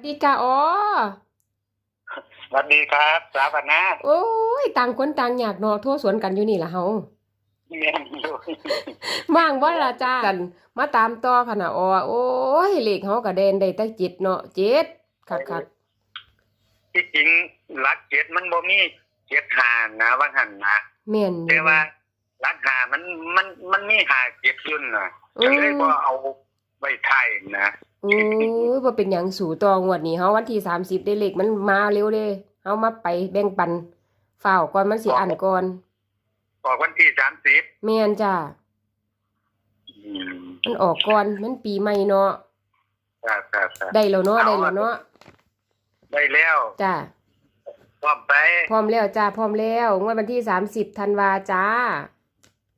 สวัสดีค่ะอ๋อสวัสดีครับ สาบนาโอ้ยต่างคนต่างอยากเนอโทษสวนกันอยู่นี่ล่ะเฮาเมียนอยู่ว่างบ่ล่ะจ้ากัน มาตามต่อค่ะนะอ๋อโอ้ยเลขเฮาก็เด่นได้แต่เจ็ดเนาะเจ็ดคักคักที่จริงหลักเจ็ดมันบ่มีเจ็ดหานะว่าหันนะๆแม่นอยู่แต่ว่าหลักหามันมันมันมีหาเจ็ดยุ่นน่ะอืก็มเลยบ่เอา ไว้ไทยนะโอ้ยบ่เป็นหยังสู่ตองวดนี้เฮาวันที่30ได้เลขมันมาเร็วเด้เฮามาไปแบ่งปันฝ้าวก่อนมันสิอันก่อนออกวันที่สามสิบแม่นจ้ามันออกก่อนมันปีใหม่เนาะครับครับครับได้แล้วเนาะได้แล้วเนาะได้แล้วจ้าพร้อมไปพร้อมแล้วจ้าพร้อมแล้วงวดวันที่30ธันวาจ้า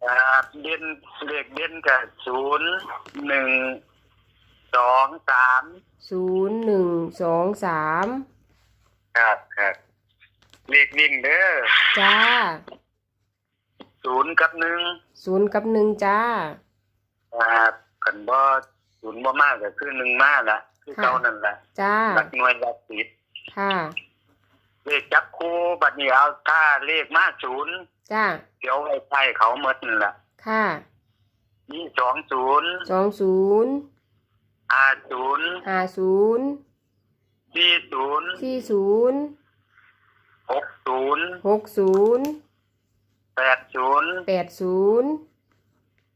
ครับเด่นเลขเด่นกับศูนย์หนึ่ง สองสามศูนย์หนึ่งสองสามครับครับเลขวิ่งเด้อจ้าศูนย์กับหนึ่งศูนย์กับหนึ่งจ้าครับกันบ่ศูนย์บ่มากก็คือหนึ่งมากละคือค่ะเก่านั่นแหละจ้าหลักหน่วยหลักสิบค่ะเลขจับคู่บัดนี้เอาถ้าเลขมาศูนย์จ้าเดี๋ยวไอ้ไทยเขาหมดนั่นแหละค่ะนี่สองศูนย์สองศูนย์ ห้าศูนย์ห้าศูนย์สี่ศูนย์สี่ศูนย์หกศูนย์หกศูนย์แปดศูนย์แปดศูนย์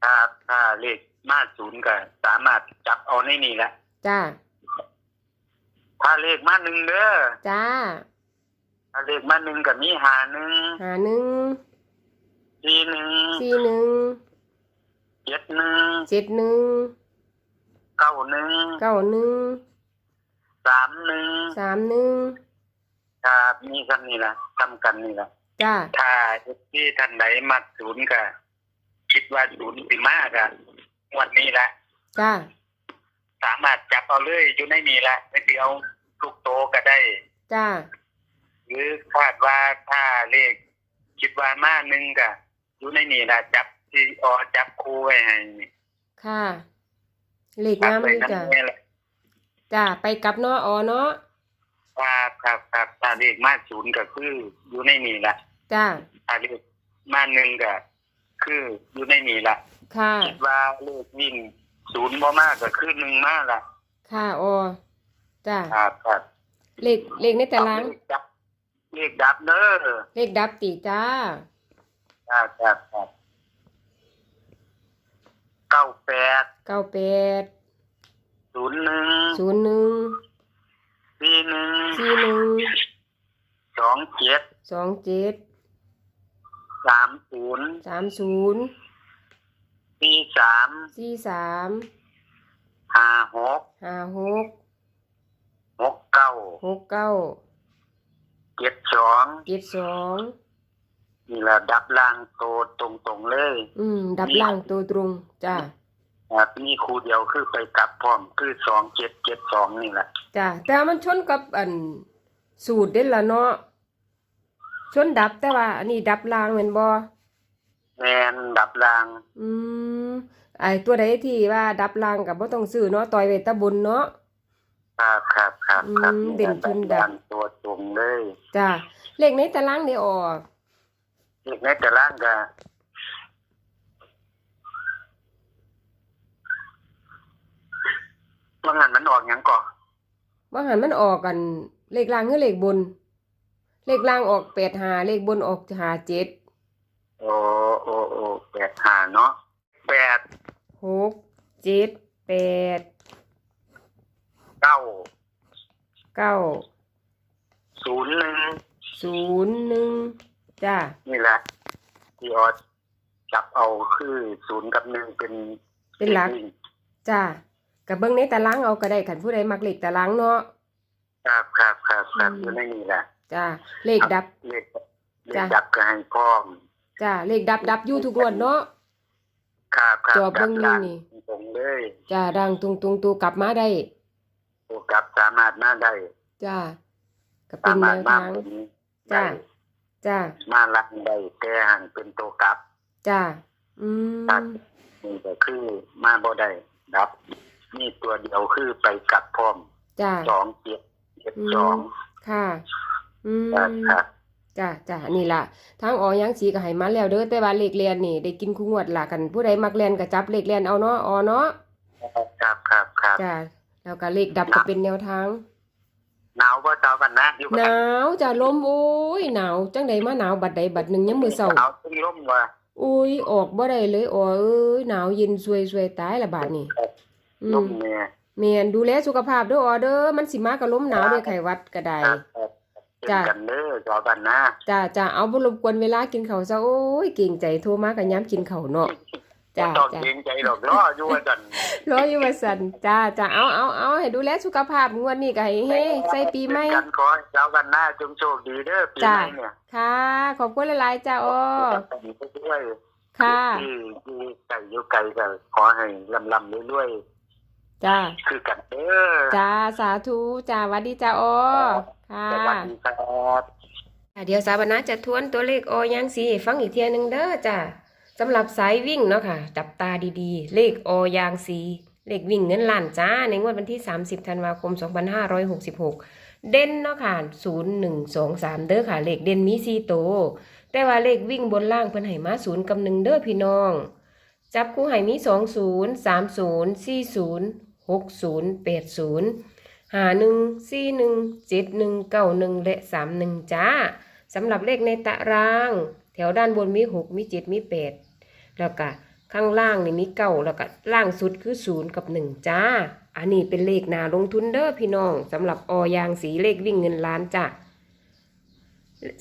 ครับถ้าเลขมาศูนย์ก็สามารถจับเอาในนี่แหละจ้าถ้าเลขมาหนึ่งเด้อจ้าถ้าเลขมาหนึ่งก็มีหาหนึ่งหาหนึ่งสี่หนึ่งสี่หนึ่งเจ็ดหนึ่งเจ็ดหนึ่ง เก้าหนึ่งเก้าหนึ่งสามหนึ่งสามหนึ่งครับมีกันนี่ละทำกันนี่ละจ้าถ้าที่ท่านใดมักศูนย์ก็คิดว่าศูนย์สิมากอะวันนี้ละจ้าสามารถจับเอาเลยอยู่ในนี่ละไม่เดียวทุกโตก็ได้ จ้าหรือคาดว่าถ้าเลขคิดว่ามาหนึ่งก็อยู่ในนี่ละจับที่ออจับคู่ไว้ให้นี่ค่ะ เลขจับงามไปอยู่นั่นจ้านี่แหละจ้าไปกลับเนาะอ๋อเนาะครับครับครับถ้าเลขมาศูนย์ก็คืออยู่ในนี่ละจ้าถ้าเลขมาหนึ่งก็คืออยู่ในนี่ละค่ะคิดว่าเลขวิ่งศูนย์บ่มากก็คือหนึ่งมากละค่ะอ๋อจ้าครับครับเลขเลขในตารางเลขดับเลขดับเด้อเลขดับตีจ้าครับครับครับเก้าแปดเก้าแปดศูนย์หนึ่งศูนย์หนึ่งสี่หนึ่งสี่หนึ่งสองเจ็ดสองเจ็ดสามศูนย์สามศูนย์สี่สามสี่สามห้าหกห้าหกหกเก้าหกเก้าเจ็ดสองเจ็ดสอง นี่แหละดับล่างโตตรงตรงๆเลย อืม ดับล่างตัวตรงจ้าครับมีครูเดียวคือไปกลับพร้อมคือสองเจ็ดเจ็ดสองนี่แหละจ้าแต่มันชนกับอันสูตรเด่นละเนาะชนดับแต่ว่า อันนี้ดับล่างเหมือนบ่แมนดับล่างอืมไอตัวใดที่ว่าดับล่างกับบ่ต้องซื้อเนาะต่อยไว้แตะบนเนาะ ครับครับครับครับอืมเด่นทุนดับล่างตัวตรงเลย จ้าเลขในตารางได้ออก อีกในแต่ล่างก็ว่างั้นมันออกหยังก่อนว่าหันมันออกกัน เลขล่างคือเลขบน เลขล่างออกแปดหาเลขบนออกหาเจ็ดโอ้โอ้โอ้แปดหาเนาะแปดหกเจ็ดแปดเก้าเก้าศูนย์หนึ่งศูนย์หนึ่ง จ้านี่แหละที่ออสจับเอาคือศูนย์กับหนึ่งเป็นเป็นหลักจ้ากับเบิ้งในตารางเอาก็ได้ขันผู้ใดมักเลขตารางเนาะครับครับครับครับอืมอยู่ในนี่แหละจ้าเลขดับเลขเลขจ้ะดับก็ให้พร้อมจ้าเลขดับดับอยู่ทุกงวดเนาะครับครับจอเบิ่งอยู่ดัล่านี่ตรงเลยจ้าดังตุงตุงตูกลับมาได้ตัวกลับสามารถมาได้จ้าก็เป็สานแนมารถวมาทางเป็นจ้ะได้ จ้ามาลักได้แต่หันเป็นตัวกลับจ้าอืครับมนี่ก็คือมาบ่ได้ดับ นี่ตัวเดียวคือไปกลับพร้อมจ้าสองเจ็ดสองค่ะ อืมครับจ้าจ้านี่ล่ะทางออยังสีก็ให้มาแล้วเด้อแต่ว่าเลขเรียนนี่ ได้กินคู่งวดล่ะกันผู้ใดมักเรียนก็จับเลขเรียนเอาเนาะออเนาะครับครับครับจ้าแล้วก็เลขดับก็เป็นแนวทางหนาวว่าเจ้ากันนะอยู่หนาวจ้าลมโอ้ยหนาวจังใดมาหนาวบัดใดบัดหนึ่งยามมื้อเช้าหนาวซึ่งร่มว่าอุ้ยออกบ่ได้เลยอ๋อเอ้ยหนาวเย็นซวยซวยตายละบาดนี้อืร่มมเนี่ยแม่นดูแลสุขภาพเด้อออเด้อมันสิมากับลมหนาวเด้อไข้หวัดก็ได้ครับครับเป็นจ้ะกันเด้อเจ้ากันนะจ้าจ้าเอาบ่รบกวนเวลากินข้าวซะโอ้ยเก่งใจโทรมากันย้ำกินข้าวเนาะ จ้ะต้องจ้ะเกรงใจดอกรออยู่ว่ากันรออยู่ว่าสันจ้าจ้าเอาเอาเอาให้ดูแลสุขภาพงวดนี้ก็ให้เฮ้ใส่ปีใหม่เป็นกันขอให้เจ้ากันหน้าจงโชคดีเด้อปีจ้ะใหม่เนี่ยค่ะ ขอบคุณหลายๆจ้าอ้อด้วยค่ะที่ที่ไก่อยู่ไก่ก็ขอให้ลำลำๆเรื่อยจ้าๆคือกันเด้อจ้าสาธุจ้าหวัดดีจ้าอ้อค่ะสวัสดีครับอะเดี๋ยวสาบนาจะทวนตัวเลขออยังสีให้ฟังอีกเทียหนึงเด้อจ้า สำหรับสายวิ่งเนาะค่ะ จับตาดีๆ เลขออยางสีเลขวิ่งเงินล้านจ้า ในงวดวันที่ 30 ธันวาคม 2566 เด่นเนาะค่ะ 0 1 2 3 เด้อค่ะ เลขเด่นมี4โตวแต่ว่าเลขวิ่งบนล่างเพิ่นให้มา0กับ1เด้อพี่น้อง จับคู่ให้มี 20 30 40 60 80หาหนึ่งสี่หนึ่งเจ็ดหนึ่งเก้าหนึ่งและสามหนึ่งจ้า สำหรับเลขในตาราง แถวด้านบนมีหกมีเจ็ดมีแปด แล้วก็ข้างล่างนี่มีเก้าแล้วก็ล่างสุดคือศูนย์กับหนึ่งจ้า อันนี้เป็นเลขนาลงทุนเด้อพี่น้องสำหรับออยางสีเลขวิ่งเงินล้านจ้า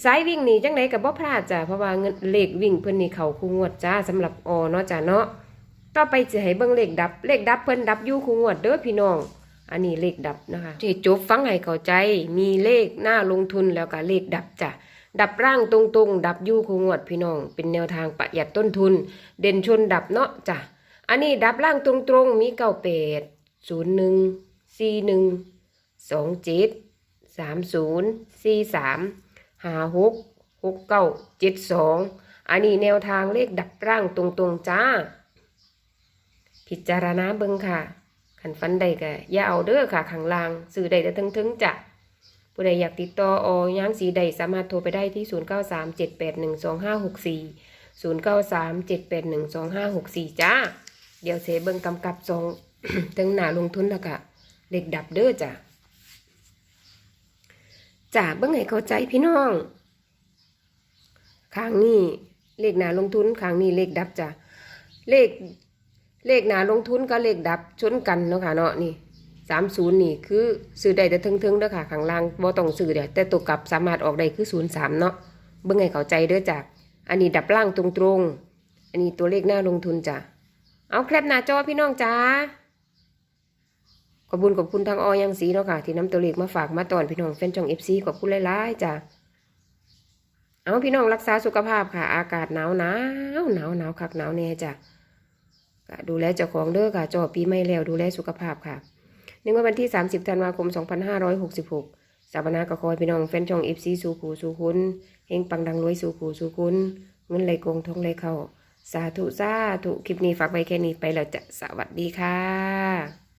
สายวิ่งนี่จังไดกับบ่พลาดจ้าเพราะว่าเงินเลขวิ่งเพิ่นนี่เขาคู่งวดจ้าสำหรับอเนาะจ้าเนาะต่อไปจะให้เบิ่งเลขดับ เลขดับเพิ่นดับยู่คู่งวดเด้อพี่น้อง อันนี้เลขดับนะคะที่จบฟังให้เข้าใจมีเลขหน้าลงทุนแล้วก็เลขดับจ้ะ ดับร่างตรงๆ ดับยู่คงวดพี่น้อง เป็นแนวทางประหยัดต้นทุน เด่นชนดับเนาะจ้ะ อันนี้ดับร่างตรงๆ มีเก้าแปดศูนย์หนึ่งสี่หนึ่งสองเจ็ดสามศูนย์สี่สามห้าหกหกเก้าเจ็ดสองอันนี้แนวทางเลขดับร่างตรงๆจ้า พิจารณาเบิ่งค่ะขันฟันใดก็อย่าเอาเด้อค่ะข้างล่าง สื่อใดจะถึงๆจ้ะ ผู้ใดอยากติดต่อออย่างสีใดสามารถโทรไปได้ที่ 0937812564 0937812564 จ้า เดี๋ยวเสเบิ่งกำกับทรงถึงหนาลงทุนแล้วก็เล็กดับเด้อจ้ะจ้าเบิ่งให้เข้าใจพี่น้องข้างนี้เลขหนาลงทุนข้างนี้เลขดับจ้ะเลขเลขหนาลงทุนก็เลขดับชนกันเนาะค่ะเนาะนี่ สามศูนย์นี่คือซื้อได้แต่ทิงๆเด้อค่ะข้างล่างบ่ต้องซื้อเด้อแต่ตัวกลับสามารถออกได้คือศูนย์สามเนาะเบิ่งให้เข้าใจเด้อจ้ะอันนี้ดับล่างตรงๆ อันนี้ตัวเลขหน้าลงทุนจ้ะเอาแคปหน้าจอพี่น้องจ้าขอบคุณขอบคุณทางออยังสีเนาะค่ะ ที่นำตัวเลขมาฝากมาตอนพี่น้องแฟนชองเอฟซีขอบคุณหลายๆจ้ะเอาพี่น้องรักษาสุขภาพค่ะ อากาศหนาวหนาวหนาวหนาวคักหนาวแน่จ้ะดูแลเจ้าของเด้อค่ะจอปีใหม่แล้วดูแลสุขภาพค่ะ ในวันที่ 30 ธันวาคม 2566 สาบานาก็คอยพี่น้องแฟนช่องเอฟซีสูผูสูคุณเฮงปังดังรวยสูผูสูคุณเงินไหลกงทองไหลเข้า สาธุสาธุคลิปนี้ฝากไว้แค่นี้ไปแล้วจะสวัสดีค่ะ